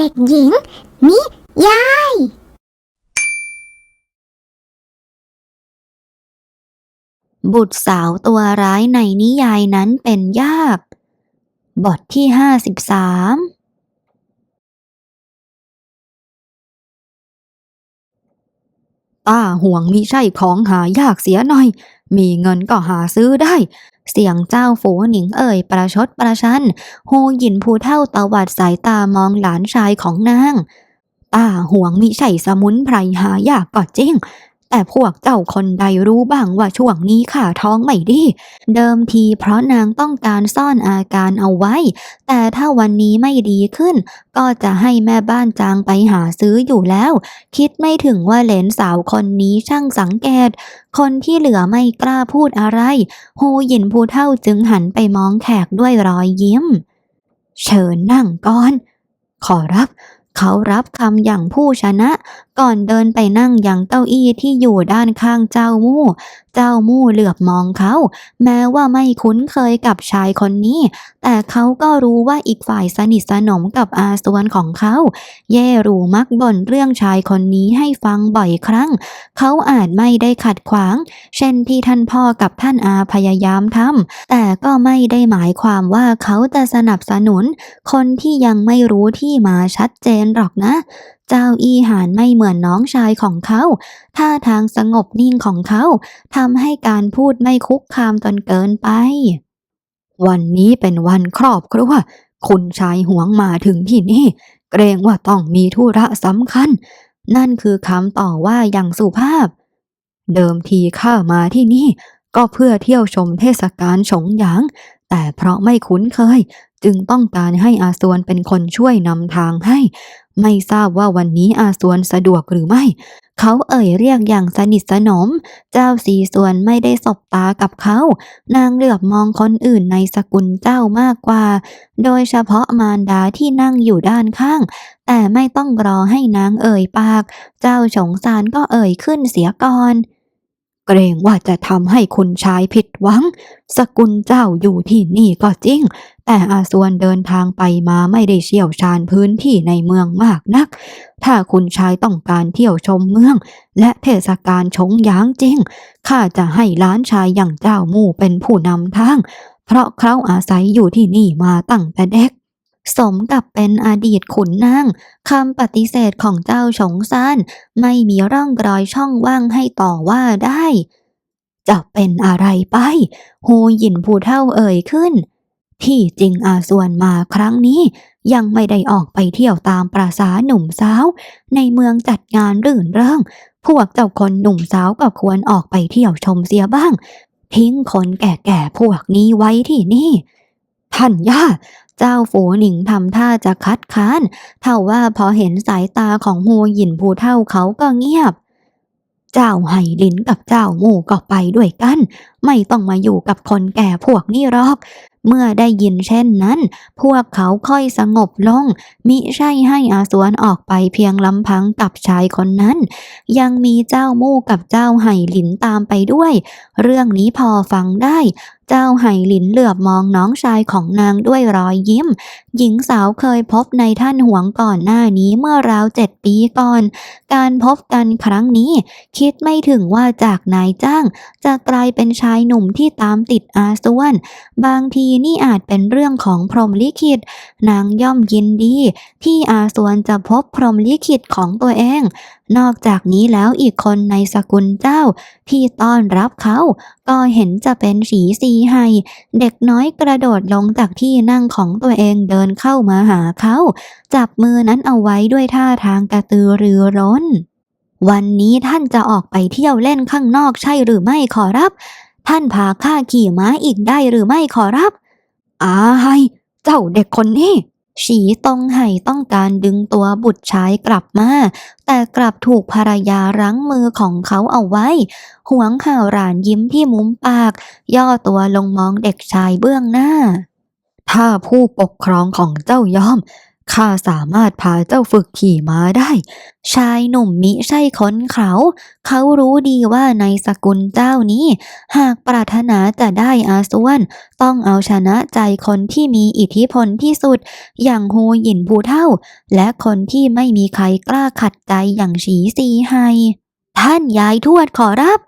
เด็กหญิง นิยาย บุตรสาวตัวร้ายในนิยายนั้นเป็นยาก บทที่ห้าสิบสามต้าห่วงมิใช่ของหายากเสียหน่อย มีเงินก็หาซื้อได้ เสียงเจ้าฝูหนิงเอ่ยประชดประชันโฮหยินผู้เท่าตวัดสายตามองหลานชายของนางต้าห่วงมิใช่สมุนไพรหายากก็จริง แต่พวกเจ้าคนใดรู้บ้างว่าช่วงนี้ข้าท้องไม่ดี เดิมทีเพราะนางต้องการซ่อนอาการเอาไว้ แต่ถ้าวันนี้ไม่ดีขึ้น ก็จะให้แม่บ้านจางไปหาซื้ออยู่แล้ว คิดไม่ถึงว่าเหลนสาวคนนี้ช่างสังเกต คนที่เหลือไม่กล้าพูดอะไรโฮหยินผู้เท่าจึงหันไปมองแขกด้วยรอยยิ้ม เชิญนั่งก่อน ขอรับ เขารับคำอย่างผู้ชนะ ก่อนเดินไปนั่งยังเก้าอี้ที่อยู่ด้านข้างเจ้ามู่ เจ้ามู่เหลือบมองเขา แม้ว่าไม่คุ้นเคยกับชายคนนี้ แต่เขาก็รู้ว่าอีกฝ่ายสนิทสนมกับอาสวนของเขา เย่รูมักบ่นเรื่องชายคนนี้ให้ฟังบ่อยครั้ง เขาอาจไม่ได้ขัดขวาง เช่นที่ท่านพ่อกับท่านอาพยายามทำแต่ก็ไม่ได้หมายความว่าเขาจะสนับสนุน คนที่ยังไม่รู้ที่มาชัดเจนหรอกนะ เจ้าอีหานไม่เหมือนน้องชายของเขาท่าทางสงบนิ่งของเขาทำให้การพูดไม่คุกคามจนเกินไป วันนี้เป็นวันครอบครัวคุณชายหวงมาถึงที่นี่ เกรงว่าต้องมีธุระสำคัญ นั่นคือคำต่อว่าอย่างสุภาพ เดิมทีข้ามาที่นี่ก็เพื่อเที่ยวชมเทศกาลฉงหยาง แต่เพราะไม่คุ้นเคย จึงต้องการให้อาสวนเป็นคนช่วยนำทางให้ ไม่ทราบว่าวันนี้อาสวนสะดวกหรือไม่ เขาเอ่ยเรียกอย่างสนิทสนม เจ้าสีส่วนไม่ได้สบตากับเขา นางเหลือบมองคนอื่นในสกุลเจ้ามากกว่า โดยเฉพาะมารดาที่นั่งอยู่ด้านข้าง แต่ไม่ต้องรอให้นางเอ่ยปาก เจ้าสงสารก็เอ่ยขึ้นเสียก่อน เกรงว่าจะทำให้คุณชายผิดหวัง สกุลเจ้าอยู่ที่นี่ก็จริง แต่อาสวนเดินทางไปมาไม่ได้เชี่ยวชาญพื้นที่ในเมืองมากนัก ถ้าคุณชายต้องการเที่ยวชมเมือง และเทศกาลชงหยางจริง ข้าจะให้ล้านชายอย่างเจ้ามู่เป็นผู้นำทาง เพราะเขาอาศัยอยู่ที่นี่มาตั้งแต่เด็ก สมกับเป็นอดีตขุนนางคำปฏิเสธของเจ้าฉงซานไม่มีร่องรอยช่องว่างให้ต่อว่าได้ จะเป็นอะไรไปโฮหยินผู้เท่าเอ่ยขึ้น ที่จริงอาส่วนมาครั้งนี้ ยังไม่ได้ออกไปเที่ยวตามประษาหนุ่มสาว ในเมืองจัดงานรื่นเริงพวกเจ้าคนหนุ่มสาวก็ควรออกไปเที่ยวชมเสียบ้าง ทิ้งคนแก่ๆพวกนี้ไว้ที่นี่ ท่านย่า เจ้าฝูหนิงทำท่าจะคัดค้าน เท่าว่าพอเห็นสายตาของโฮหยินผู้เท่าเขาก็เงียบ เจ้าไห่ลินกับเจ้าหมู่ก็ไปด้วยกัน ไม่ต้องมาอยู่กับคนแก่พวกนี้หรอก เมื่อได้ยินเช่นนั้น พวกเขาค่อยสงบลง มิใช่ให้อาสวนออกไปเพียงลำพังกับชายคนนั้น ยังมีเจ้ามู่กับเจ้าไห่หลินตามไปด้วย เรื่องนี้พอฟังได้ เจ้าไห่หลินเหลือบมองน้องชายของนางด้วยรอยยิ้ม หญิงสาวเคยพบในท่านหวงก่อนหน้านี้เมื่อราวเจ็ดปีก่อน การพบกันครั้งนี้ คิดไม่ถึงว่าจากนายจ้าง จะกลายเป็นชายหนุ่มที่ตามติดอาสวน บางทีนี่อาจเป็นเรื่องของพรหมลิขิต นางย่อมยินดี ที่อาสวนจะพบพรหมลิขิตของตัวเอง นอกจากนี้แล้วอีกคนในสกุลเจ้า ที่ต้อนรับเขา ก็เห็นจะเป็นสีซีไฮเด็กน้อยกระโดดลงจากที่นั่งของตัวเองเดินเข้ามาหาเขา จับมือนั้นเอาไว้ด้วยท่าทางกระตือรือร้น วันนี้ท่านจะออกไปเที่ยวเล่นข้างนอกใช่หรือไม่ขอรับ ท่านพาข้าขี่ม้าอีกได้หรือไม่ขอรับอาไฮเจ้าเด็กคนนี้ ฉีตองไห่ต้องการดึงตัวบุตรชายกลับมา แต่กลับถูกภรรยารั้งมือของเขาเอาไว้ หวงข่าวหรานยิ้มที่มุมปาก ย่อตัวลงมองเด็กชายเบื้องหน้า ถ้าผู้ปกครองของเจ้ายอม ข้าสามารถพาเจ้าฝึกขี่ม้าได้ ชายหนุ่มมิใช่คนเขา เขารู้ดีว่าในสกุลเจ้านี้ หากปรารถนาจะได้อาส่วน ต้องเอาชนะใจคนที่มีอิทธิพลที่สุด อย่างฮูหยินผู้เท่า และคนที่ไม่มีใครกล้าขัดใจอย่างฉีซีไฮท่านยายทวดขอรับ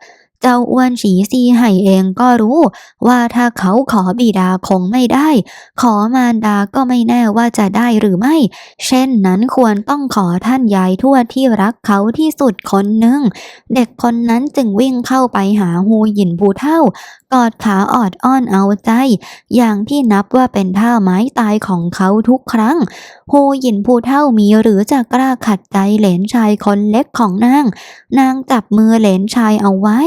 เจ้าอ้วนฉีซีไห่เองก็รู้ ว่าถ้าเขาขอบิดาคงไม่ได้ ขอมารดาก็ไม่แน่ว่าจะได้หรือไม่ เช่นนั้นควรต้องขอท่านยายทวดที่รักเขาที่สุดคนหนึ่ง เด็กคนนั้นจึงวิ่งเข้าไปหาฮูหยินผู้เท่า กอดขาออดอ้อนเอาใจ อย่างที่นับว่าเป็นท่าไม้ตายของเขาทุกครั้งโฮหยินผู้เท่ามีหรือจะกล้าขัดใจเหลนชายคนเล็กของนาง นางจับมือเหลนชายเอาไว้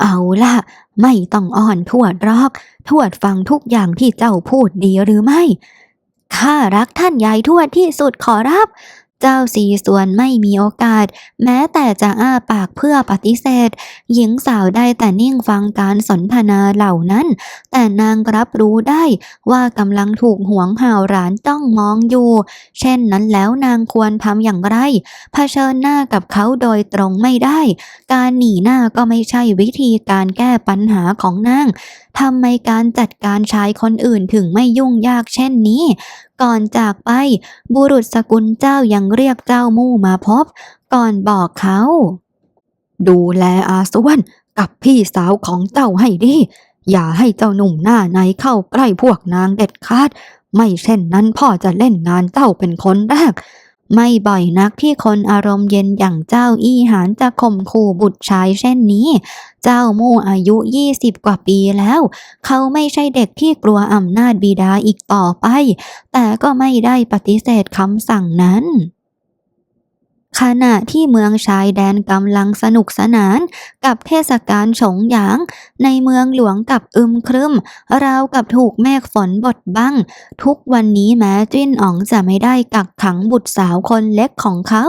เอาล่ะ ไม่ต้องอ่อนทวดรอก ทวดฟังทุกอย่างที่เจ้าพูดดีหรือไม่ข้ารักท่านยายทวดที่สุดขอรับ เจ้าสีส่วนไม่มีโอกาส แม้แต่จะอ้าปากเพื่อปฏิเสธ หญิงสาวได้แต่นิ่งฟังการสนทนาเหล่านั้น แต่นางรับรู้ได้ว่ากำลังถูกหวงห่าวหลานจ้องมองอยู่ เช่นนั้นแล้วนางควรทำอย่างไรเผชิญหน้ากับเขาโดยตรงไม่ได้ การหนีหน้าก็ไม่ใช่วิธีการแก้ปัญหาของนางทำไมการจัดการชายคนอื่นถึงไม่ยุ่งยากเช่นนี้ ก่อนจากไป บุรุษสกุลเจ้ายังเรียกเจ้ามู่มาพบ ก่อนบอกเขา ดูแลอาสวนกับพี่สาวของเจ้าให้ดี อย่าให้เจ้าหนุ่มหน้าในเข้าใกล้พวกนางเด็ดขาด ไม่เช่นนั้นพ่อจะเล่นงานเจ้าเป็นคนแรก ไม่บ่อยนักที่คนอารมณ์เย็นอย่างเจ้าอี้หานจะข่มขู่บุตรชายเช่นนี้ เจ้ามู่อายุยี่สิบกว่าปีแล้ว เขาไม่ใช่เด็กที่กลัวอำนาจบิดาอีกต่อไป แต่ก็ไม่ได้ปฏิเสธคำสั่งนั้น ขณะที่เมืองชายแดนกำลังสนุกสนานกับเทศกาลฉงหยาง ในเมืองหลวงกับอึมครึมราวกับถูกแมฆฝนบดบัง ทุกวันนี้แม้จิ้นอ๋องจะไม่ได้กักขังบุตรสาวคนเล็กของเขา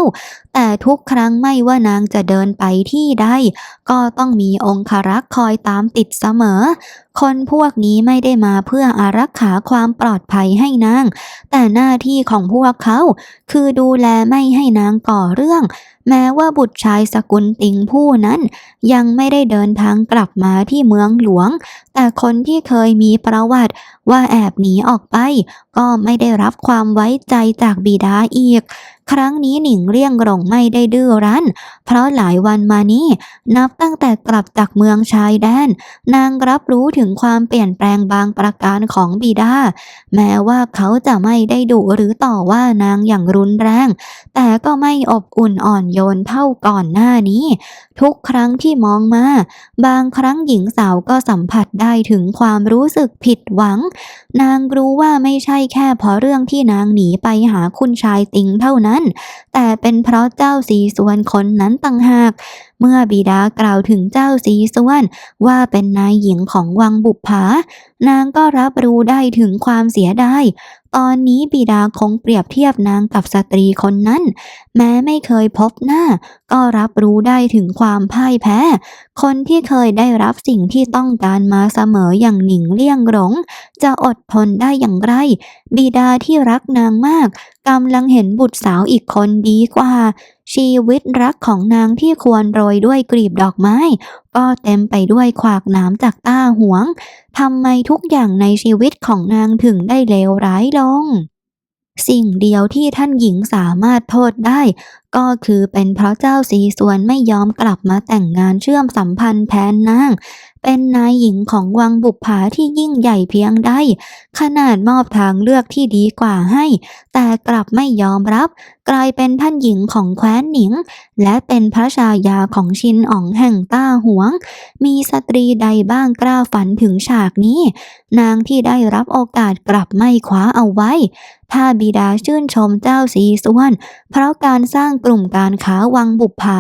แต่ทุกครั้งไม่ว่านางจะเดินไปที่ใดก็ต้องมีองครักษ์คอยตามติดเสมอ คนพวกนี้ไม่ได้มาเพื่ออารักขาความปลอดภัยให้นาง แต่หน้าที่ของพวกเขา คือดูแลไม่ให้นางก่อเรื่องแม้ว่าบุตรชายสกุลติงผู้นั้น ยังไม่ได้เดินทางกลับมาที่เมืองหลวง แต่คนที่เคยมีประวัติว่าแอบหนีออกไป ก็ไม่ได้รับความไว้ใจจากบิดาอีก ครั้งนี้หนิงเลี่ยงหลงไม่ได้ดื้อรั้น เพราะหลายวันมานี้ นับตั้งแต่กลับจากเมืองชายแดน นางรับรู้ถึงความเปลี่ยนแปลงบางประการของบิดา แม้ว่าเขาจะไม่ได้ดุหรือต่อว่านางอย่างรุนแรง แต่ก็ไม่อบอุ่นอ่อนโยนเท่าก่อนหน้านี้ ทุกครั้งที่มองมา บางครั้งหญิงสาวก็สัมผัสได้ถึงความรู้สึกผิดหวัง นางรู้ว่าไม่ใช่แค่เพราะเรื่องที่นางหนีไปหาคุณชายติงเท่านั้น แต่เป็นเพราะเจ้าสีส่วนคนนั้นต่างหาก เมื่อบิดากล่าวถึงเจ้าสีส่วนว่าเป็นนายหญิงของวังบุปผา นางก็รับรู้ได้ถึงความเสียดายตอนนี้บิดาคงเปรียบเทียบนางกับสตรีคนนั้น แม้ไม่เคยพบหน้า ก็รับรู้ได้ถึงความพ่ายแพ้ คนที่เคยได้รับสิ่งที่ต้องการมาเสมออย่างหนิงเลี่ยงหลง จะอดทนได้อย่างไร บิดาที่รักนางมากกำลังเห็นบุตรสาวอีกคนดีกว่า ชีวิตรักของนางที่ควรโรยด้วยกลีบดอกไม้ ก็เต็มไปด้วยขวากหน้ำจากต้าหวงทำไมทุกอย่างในชีวิตของนางถึงได้เลวร้ายลง สิ่งเดียวที่ท่านหญิงสามารถโทษได้ ก็คือเป็นเพราะเจ้าสีส่วนไม่ยอมกลับมาแต่งงานเชื่อมสัมพันธ์แทนนาง เป็นนายหญิงของวังบุปผาที่ยิ่งใหญ่เพียงใด ขนาดมอบทางเลือกที่ดีกว่าให้ แต่กลับไม่ยอมรับ กลายเป็นท่านหญิงของแคว้นหนิง และเป็นพระชายาของชินอ๋องแห่งต้าหวง มีสตรีใดบ้างกล้าฝันถึงฉากนี้ นางที่ได้รับโอกาสกลับไม่คว้าเอาไว้ ถ้าบิดาชื่นชมเจ้าสีส่วน เพราะการสร้างกลุ่มการค้าวังบุปผา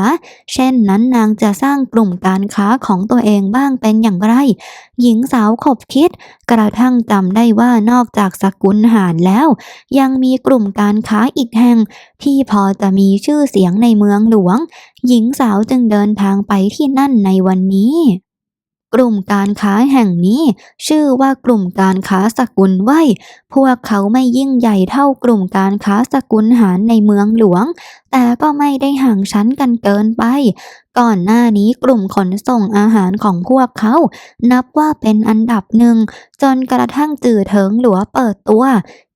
เช่นนั้นนางจะสร้างกลุ่มการค้าของตัวเองบ้างเป็นอย่างไร หญิงสาวขบคิด กระทั่งจำได้ว่านอกจากสกุลหานแล้ว ยังมีกลุ่มการค้าอีกแห่ง ที่พอจะมีชื่อเสียงในเมืองหลวง หญิงสาวจึงเดินทางไปที่นั่นในวันนี้ กลุ่มการค้าแห่งนี้ ชื่อว่ากลุ่มการค้าสกุลไว้ยพวกเขาไม่ยิ่งใหญ่เท่ากลุ่มการค้าสกุลหารในเมืองหลวง แต่ก็ไม่ได้ห่างชั้นกันเกินไป ก่อนหน้านี้กลุ่มขนส่งอาหารของพวกเขา นับว่าเป็นอันดับหนึ่ง จนกระทั่งจื่อเถิงหลัวเปิดตัว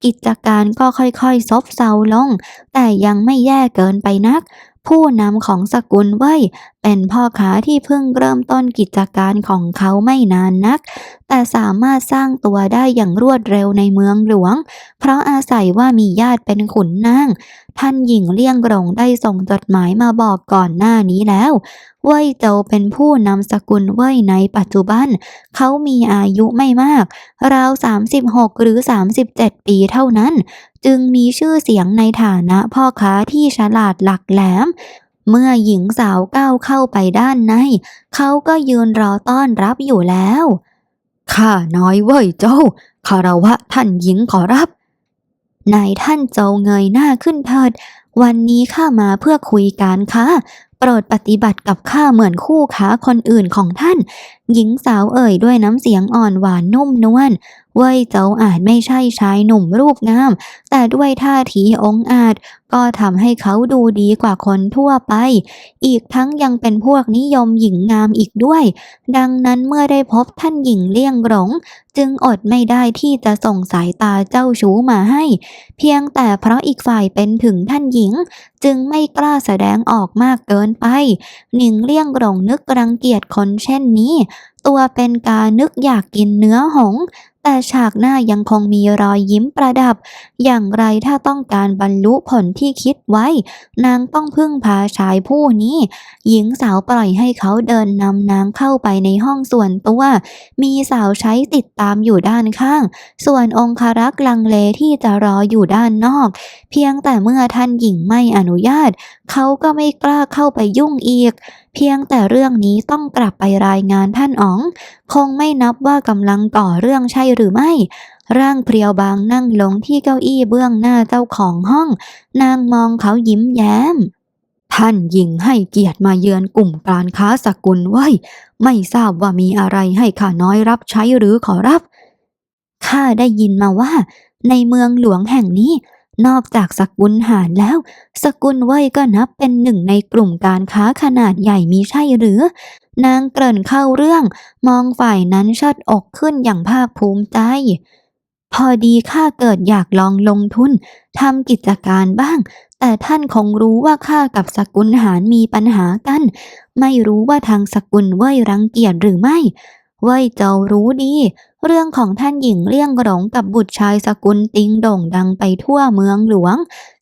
กิจการก็ค่อยๆซบเซาลง แต่ยังไม่แย่เกินไปนัก ผู้นำของสกุลเว่ยเป็นพ่อค้าที่เพิ่งเริ่มต้นกิจการของเขาไม่นานนัก แต่สามารถสร้างตัวได้อย่างรวดเร็วในเมืองหลวง เพราะอาศัยว่ามีญาติเป็นขุนนาง ท่านหญิงเลี่ยงหลงได้ส่งจดหมายมาบอกก่อนหน้านี้แล้วเว่ยโจวเป็นผู้นำสกุลเว่ยในปัจจุบัน เขามีอายุไม่มาก ราว 36 หรือ 37 ปีเท่านั้น จึงมีชื่อเสียงในฐานะพ่อค้าที่ฉลาดหลักแหลม เมื่อหญิงสาวก้าวเข้าไปด้านใน เขาก็ยืนรอต้อนรับอยู่แล้วข้าน้อยเว่ยเจ้าคารวะท่านหญิงขอรับนายท่านเจ้าเงยหน้าขึ้นเถิด วันนี้ข้ามาเพื่อคุยการค้า โปรดปฏิบัติกับข้าเหมือนคู่ค้าคนอื่นของท่านหญิงสาวเอ่ยด้วยน้ำเสียงอ่อนหวานนุ่มนวลเว่ยเจ้าอาจไม่ใช่ชายหนุ่มรูปงาม แต่ด้วยท่าทีองอาจ ก็ทำให้เขาดูดีกว่าคนทั่วไป อีกทั้งยังเป็นพวกนิยมหญิงงามอีกด้วย ดังนั้นเมื่อได้พบท่านหญิงเลี่ยงหลง จึงอดไม่ได้ที่จะส่งสายตาเจ้าชู้มาให้ เพียงแต่เพราะอีกฝ่ายเป็นถึงท่านหญิง จึงไม่กล้าแสดงออกมากเกินไป หนิงเลี่ยงหลงนึกรังเกียจคนเช่นนี้ตัวเป็นกานึกอยากกินเนื้อหง แต่ฉากหน้ายังคงมีรอยยิ้มประดับ อย่างไรถ้าต้องการบรรลุผลที่คิดไว้ นางต้องพึ่งพาชายผู้นี้ หญิงสาวปล่อยให้เขาเดินนำนางเข้าไปในห้องส่วนตัว มีสาวใช้ติดตามอยู่ด้านข้าง ส่วนองคารักษ์ลังเลที่จะรออยู่ด้านนอก เพียงแต่เมื่อท่านหญิงไม่อนุญาต เขาก็ไม่กล้าเข้าไปยุ่งอีก เพียงแต่เรื่องนี้ต้องกลับไปรายงานท่านอ๋องคงไม่นับว่ากำลังก่อเรื่องใช่หรือไม่ ร่างเพรียวบางนั่งลงที่เก้าอี้เบื้องหน้าเจ้าของห้อง นางมองเขายิ้มแย้ม ท่านหญิงให้เกียรติมาเยือนกลุ่มการค้าสกุลไว้ ไม่ทราบว่ามีอะไรให้ข้าน้อยรับใช้หรือขอรับ ข้าได้ยินมาว่า ในเมืองหลวงแห่งนี้นอกจากสกุลหารแล้ว สกุลเว่ยก็นับเป็นหนึ่งในกลุ่มการค้าขนาดใหญ่มีใช่หรือ นางเกริ่นเข้าเรื่อง มองฝ่ายนั้นชดอกขึ้นอย่างภาคภูมิใจ พอดีข้าเกิดอยากลองลงทุนทำกิจการบ้าง แต่ท่านคงรู้ว่าข้ากับสกุลหารมีปัญหากัน ไม่รู้ว่าทางสกุลเว่ยรังเกียจหรือไม่ เว่ยเจ้ารู้ดี เรื่องของท่านหญิงเลี่ยงหลงกับบุตรชายสกุลติงโด่งดังไปทั่วเมืองหลวง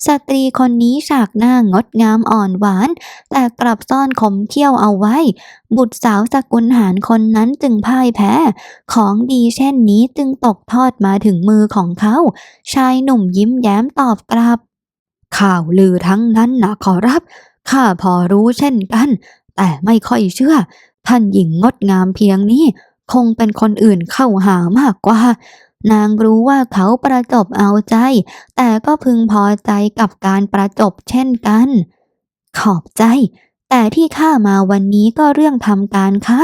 สตรีคนนี้ฉากหน้างดงามอ่อนหวาน แต่กลับซ่อนขมเขี้ยวเอาไว้ บุตรสาวสกุลหารคนนั้นจึงพ่ายแพ้ ของดีเช่นนี้จึงตกทอดมาถึงมือของเขา ชายหนุ่มยิ้มแย้มตอบกลับ ข่าวลือทั้งนั้นนะขอรับ ข้าพอรู้เช่นกัน แต่ไม่ค่อยเชื่อ ท่านหญิงงดงามเพียงนี้ คงเป็นคนอื่นเข้าหามากกว่า นางรู้ว่าเขาประจบเอาใจ แต่ก็พึงพอใจกับการประจบเช่นกัน ขอบใจ แต่ที่ข้ามาวันนี้ก็เรื่องทำการค้า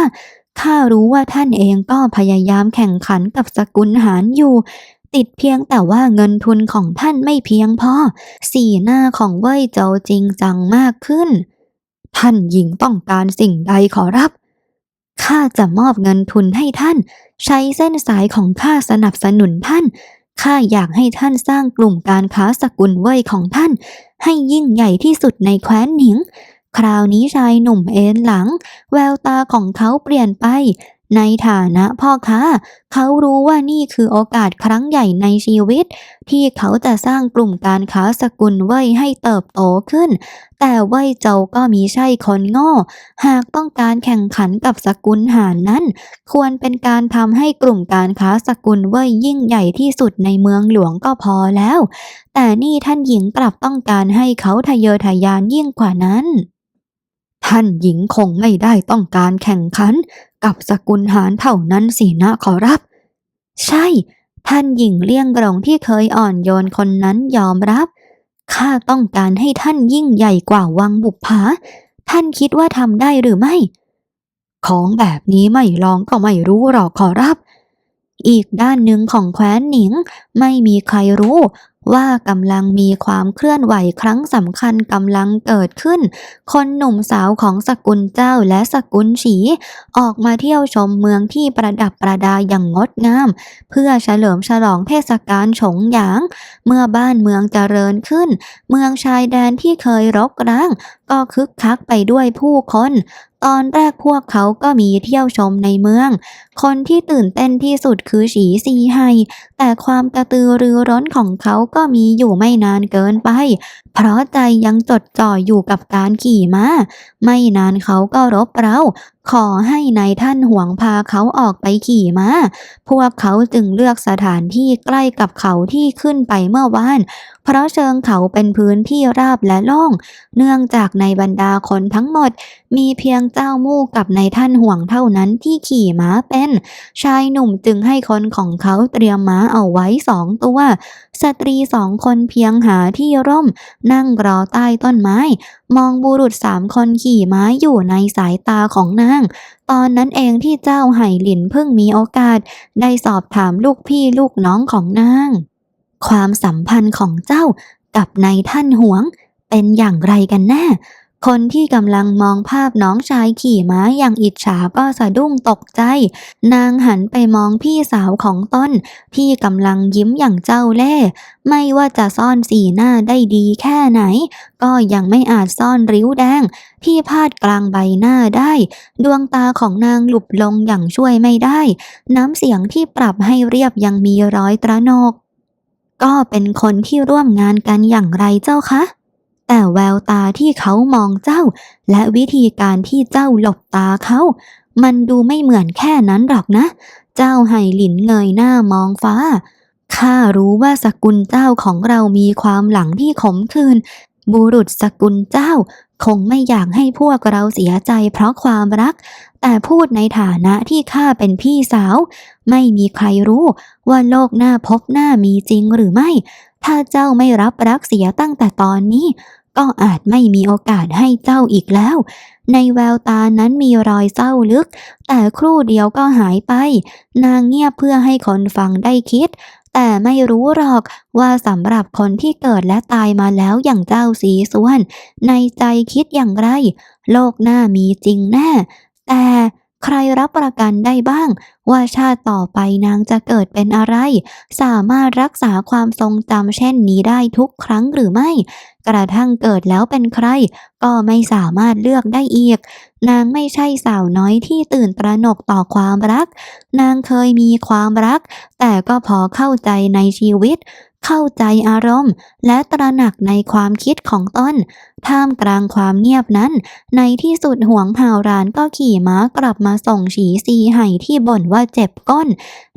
ข้ารู้ว่าท่านเองก็พยายามแข่งขันกับสกุลหารอยู่ ติดเพียงแต่ว่าเงินทุนของท่านไม่เพียงพอ สีหน้าของเว่ยเจาจริงจังมากขึ้น ท่านหญิงต้องการสิ่งใดขอรับ ข้าจะมอบเงินทุนให้ท่าน ใช้เส้นสายของข้าสนับสนุนท่านข้าอยากให้ท่านสร้างกลุ่มการค้าสกุลเว่ยของท่าน ให้ยิ่งใหญ่ที่สุดในแคว้นหนิง คราวนี้ชายหนุ่มเอ็นหลัง แววตาของเขาเปลี่ยนไป ในฐานะพ่อค้า เขารู้ว่านี่คือโอกาสครั้งใหญ่ในชีวิต ที่เขาจะสร้างกลุ่มการค้าสกุลเว่ยให้เติบโตขึ้น แต่เว่ยเจ้าก็มีใช่คนง่อหากต้องการแข่งขันกับสกุลหารนั้น ควรเป็นการทำให้กลุ่มการค้าสกุลเว่ยยิ่งใหญ่ที่สุดในเมืองหลวงก็พอแล้ว แต่นี่ท่านหญิงกลับต้องการให้เขาทะเยอทะยานยิ่งกว่านั้น ท่านหญิงคงไม่ได้ต้องการแข่งขันกับสกุลหารเท่านั้นสินะขอรับ ใช่ ท่านหญิงเลี่ยงกรงที่เคยอ่อนโยนคนนั้นยอมรับ ข้าต้องการให้ท่านยิ่งใหญ่กว่าวังบุปผาท่านคิดว่าทำได้หรือไม่ ของแบบนี้ไม่ลองก็ไม่รู้หรอกขอรับ อีกด้านหนึ่งของแคว้นหนิงไม่มีใครรู้ ว่ากำลังมีความเคลื่อนไหวครั้งสำคัญกำลังเกิดขึ้น คนหนุ่มสาวของสกุลเจ้าและสกุลฉี ออกมาเที่ยวชมเมืองที่ประดับประดาอย่างงดงาม เพื่อเฉลิมฉลองเทศกาลฉงหยาง เมื่อบ้านเมืองเจริญขึ้น เมืองชายแดนที่เคยรกร้าง ก็คึกคักไปด้วยผู้คน ตอนแรกพวกเขาก็มีเที่ยวชมในเมือง คนที่ตื่นเต้นที่สุดคือฉีซีไฮ แต่ความกระตือรือร้นของเขาก็มีอยู่ไม่นานเกินไปเพราะใจยังจดจ่ออยู่กับการขี่ม้า ไม่นานเขาก็รบเร้าขอให้นายท่านห่วงพาเขาออกไปขี่ม้า พวกเขาจึงเลือกสถานที่ใกล้กับเขาที่ขึ้นไปเมื่อวาน เพราะเชิงเขาเป็นพื้นที่ราบและโล่ง เนื่องจากในบรรดาคนทั้งหมด มีเพียงเจ้ามู่กับนายท่านห่วงเท่านั้นที่ขี่ม้าเป็น ชายหนุ่มจึงให้คนของเขาเตรียมม้าเอาไว้สองตัว สตรีสองคนเพียงหาที่ร่ม นั่งรอใต้ต้นไม้ มองบุรุษสามคนขี่ม้าอยู่ในสายตาของนาง ตอนนั้นเองที่เจ้าไห่หลินเพิ่งมีโอกาส ได้สอบถามลูกพี่ลูกน้องของนาง ความสัมพันธ์ของเจ้ากับนายท่านหวง เป็นอย่างไรกันแน่ คนที่กำลังมองภาพน้องชายขี่ม้าอย่างอิจฉาก็สะดุ้งตกใจ นางหันไปมองพี่สาวของต้น ที่กำลังยิ้มอย่างเจ้าเล่ห์ไม่ว่าจะซ่อนสีหน้าได้ดีแค่ไหน ก็ยังไม่อาจซ่อนริ้วแดง ที่พาดกลางใบหน้าได้ ดวงตาของนางหลุบลงอย่างช่วยไม่ได้ น้ำเสียงที่ปรับให้เรียบยังมีร้อยตระหนก ก็เป็นคนที่ร่วมงานกันอย่างไรเจ้าคะ แต่แววตาที่เขามองเจ้า และวิธีการที่เจ้าหลบตาเขา มันดูไม่เหมือนแค่นั้นหรอกนะ เจ้าไห่หลินเงยหน้ามองฟ้าข้ารู้ว่าสกุลเจ้าของเรามีความหลังที่ขมขื่นบุรุษสกุลเจ้า คงไม่อยากให้พวกเราเสียใจเพราะความรัก แต่พูดในฐานะที่ข้าเป็นพี่สาว ไม่มีใครรู้ว่าโลกหน้าพบหน้ามีจริงหรือไม่ ถ้าเจ้าไม่รับรักเสียตั้งแต่ตอนนี้ ก็อาจไม่มีโอกาสให้เจ้าอีกแล้ว ในแววตานั้นมีรอยเศร้าลึก แต่ครู่เดียวก็หายไป นางเงียบเพื่อให้คนฟังได้คิด แต่ไม่รู้หรอกว่าสำหรับคนที่เกิดและตายมาแล้วอย่างเจ้าสีส่วน ในใจคิดอย่างไร โลกหน้ามีจริงแน่ แต่ ใครรับประกันได้บ้าง ว่าชาติต่อไปนางจะเกิดเป็นอะไร สามารถรักษาความทรงจำเช่นนี้ได้ทุกครั้งหรือไม่ กระทั่งเกิดแล้วเป็นใคร ก็ไม่สามารถเลือกได้อีก นางไม่ใช่สาวน้อยที่ตื่นตระหนกต่อความรัก นางเคยมีความรัก แต่ก็พอเข้าใจในชีวิต เข้าใจอารมณ์ และตระหนักในความคิดของตนท่ามกลางความเงียบนั้น ในที่สุดห่วงหาวรานก็ขี่ม้ากลับมาส่งฉีซีไห่ที่บ่นว่าเจ็บก้น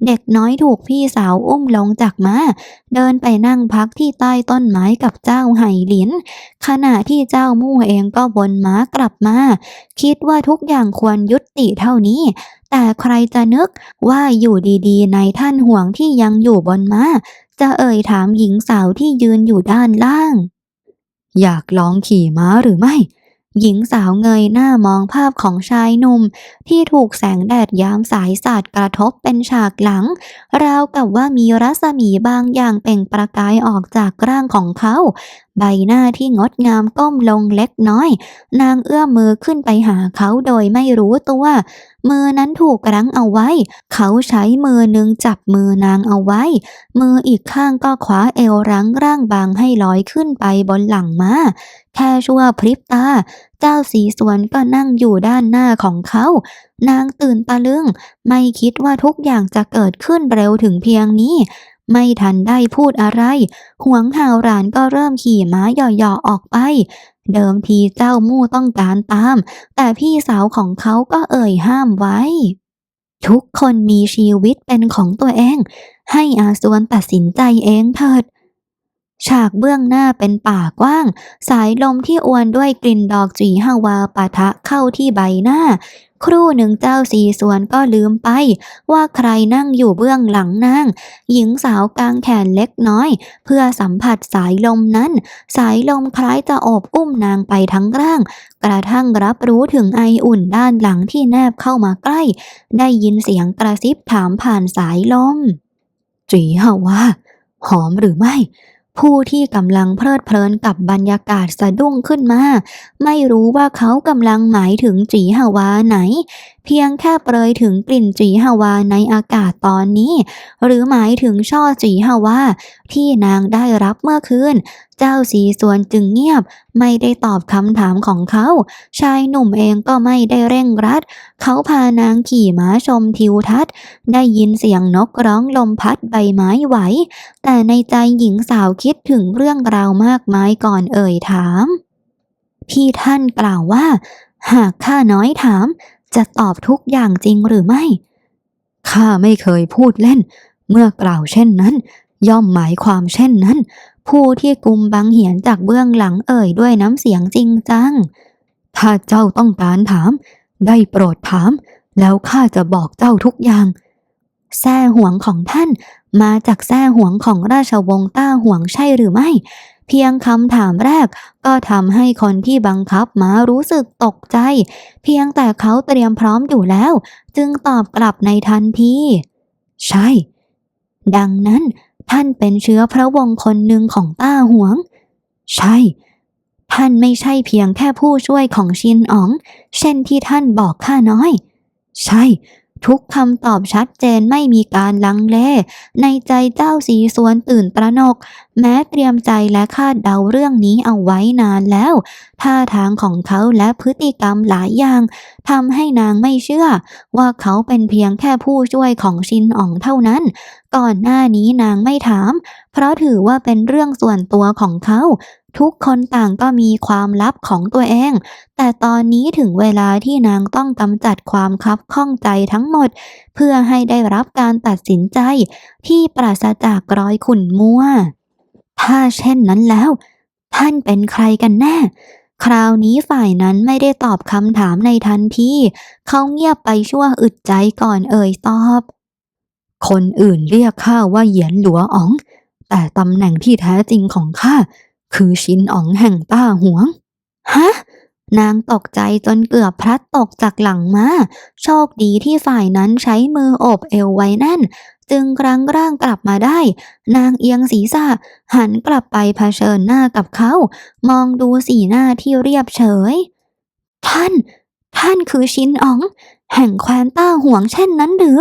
เด็กน้อยถูกพี่สาวอุ้มลงจากม้า เดินไปนั่งพักที่ใต้ต้นไม้กับเจ้าไห่หลิน ขณะที่เจ้ามู่เองก็วนม้ากลับมา คิดว่าทุกอย่างควรยุติเท่านี้แต่ใครจะนึกว่าอยู่ดีๆ ในท่านห่วงที่ยังอยู่บนม้า จะเอ่ยถามหญิงสาวที่ยืนอยู่ด้านล่าง อยากลองขี่ม้าหรือไม่ หญิงสาวเงยหน้ามองภาพของชายหนุ่ม ที่ถูกแสงแดดยามสายสาดกระทบเป็นฉากหลัง ราวกับว่ามีรัศมีบางอย่างเปล่งประกายออกจากร่างของเขาใบหน้าที่งดงามก้มลงเล็กน้อย นางเอื้อมมือขึ้นไปหาเขาโดยไม่รู้ตัว มือนั้นถูกรั้งเอาไว้ เขาใช้มือหนึ่งจับมือนางเอาไว้ มืออีกข้างก็คว้าเอวรั้งร่างบางให้ลอยขึ้นไปบนหลังม้าแค่ชั่วพริบตา เจ้าสีสวนก็นั่งอยู่ด้านหน้าของเขา นางตื่นตะลึง ไม่คิดว่าทุกอย่างจะเกิดขึ้นเร็วถึงเพียงนี้ ไม่ทันได้พูดอะไร หวงหาวหลานก็เริ่มขี่ม้าหย่อๆออกไป เดิมทีเจ้ามู่ต้องการตาม แต่พี่สาวของเขาก็เอ่ยห้ามไว้ ทุกคนมีชีวิตเป็นของตัวเอง ให้อาสวนตัดสินใจเองเถิด ฉากเบื้องหน้าเป็นป่ากว้าง สายลมที่อวนด้วยกลิ่นดอกจีฮาวาปะทะเข้าที่ใบหน้า ครู่หนึ่งเจ้าสีสวนก็ลืมไป ว่าใครนั่งอยู่เบื้องหลังนาง หญิงสาวกางแขนเล็กน้อย เพื่อสัมผัสสายลมนั้น สายลมคล้ายจะโอบอุ้มนางไปทั้งร่าง กระทั่งรับรู้ถึงไออุ่นด้านหลังที่แนบเข้ามาใกล้ ได้ยินเสียงกระซิบถามผ่านสายลมจีฮาวาหอมหรือไม่ ผู้ที่กำลังเพลิดเพลินกับบรรยากาศสะดุ้งขึ้นมา ไม่รู้ว่าเขากำลังหมายถึงจีฮาวาไหนเพียงแค่เปรยถึงกลิ่นจีฮาวาในอากาศตอนนี้ หรือหมายถึงช่อจีฮาวาที่นางได้รับเมื่อคืน เจ้าสีสวนจึงเงียบ ไม่ได้ตอบคำถามของเขา ชายหนุ่มเองก็ไม่ได้เร่งรัด เขาพานางขี่ม้าชมทิวทัศน์ ได้ยินเสียงนกร้องลมพัดใบไม้ไหว แต่ในใจหญิงสาวคิดถึงเรื่องราวมากมายก่อนเอ่ยถามที่ท่านกล่าวว่า หากข้าน้อยถาม จะตอบทุกอย่างจริงหรือไม่ ข้าไม่เคยพูดเล่น เมื่อกล่าวเช่นนั้น ย่อมหมายความเช่นนั้น ผู้ที่กุมบังเหียนจากเบื้องหลังเอ่ยด้วยน้ำเสียงจริงจัง ถ้าเจ้าต้องการถาม ได้โปรดถาม แล้วข้าจะบอกเจ้าทุกอย่างแซ่ห่วงของท่านมาจากแซ่ห่วงของราชวงศ์ต้าห่วงใช่หรือไม่ เพียงคำถามแรกก็ทำให้คนที่บังคับม้ารู้สึกตกใจ เพียงแต่เขาเตรียมพร้อมอยู่แล้ว จึงตอบกลับในทันที ใช่ ดังนั้นท่านเป็นเชื้อพระวงศ์คนหนึ่งของต้าหวง ใช่ ท่านไม่ใช่เพียงแค่ผู้ช่วยของชินอ๋อง เช่นที่ท่านบอกข้าน้อย ใช่ ทุกคำตอบชัดเจนไม่มีการลังเล ในใจเจ้าสีสวนตื่นตระหนก แม้เตรียมใจและคาดเดาเรื่องนี้เอาไว้นานแล้ว ท่าทางของเขาและพฤติกรรมหลายอย่างทำให้นางไม่เชื่อ ว่าเขาเป็นเพียงแค่ผู้ช่วยของชินอ๋องเท่านั้น ก่อนหน้านี้นางไม่ถาม เพราะถือว่าเป็นเรื่องส่วนตัวของเขา ทุกคนต่างก็มีความลับของตัวเอง แต่ตอนนี้ถึงเวลาที่นางต้องกำจัดความคับข้องใจทั้งหมด เพื่อให้ได้รับการตัดสินใจ ที่ปราศจากรอยขุ่นมัว ถ้าเช่นนั้นแล้ว ท่านเป็นใครกันแน่ คราวนี้ฝ่ายนั้นไม่ได้ตอบคำถามในทันทีเขาเงียบไปชั่วอึดใจก่อนเอ่ยตอบ คนอื่นเรียกข้าว่าเหยียนหลัวอ๋อง แต่ตำแหน่งที่แท้จริงของข้า คือชินอ๋องแห่งต้าหวง ฮะ นางตกใจจนเกือบพลัดตกจากหลังมา โชคดีที่ฝ่ายนั้นใช้มือโอบเอวไว้แน่น จึงครั้งร่างกลับมาได้ นางเอียงศีรษะ หันกลับไปเผชิญหน้ากับเขา มองดูสีหน้าที่เรียบเฉย ท่าน ท่านคือชินอ๋อง แห่งแคว้นต้าหวงเช่นนั้นหรือ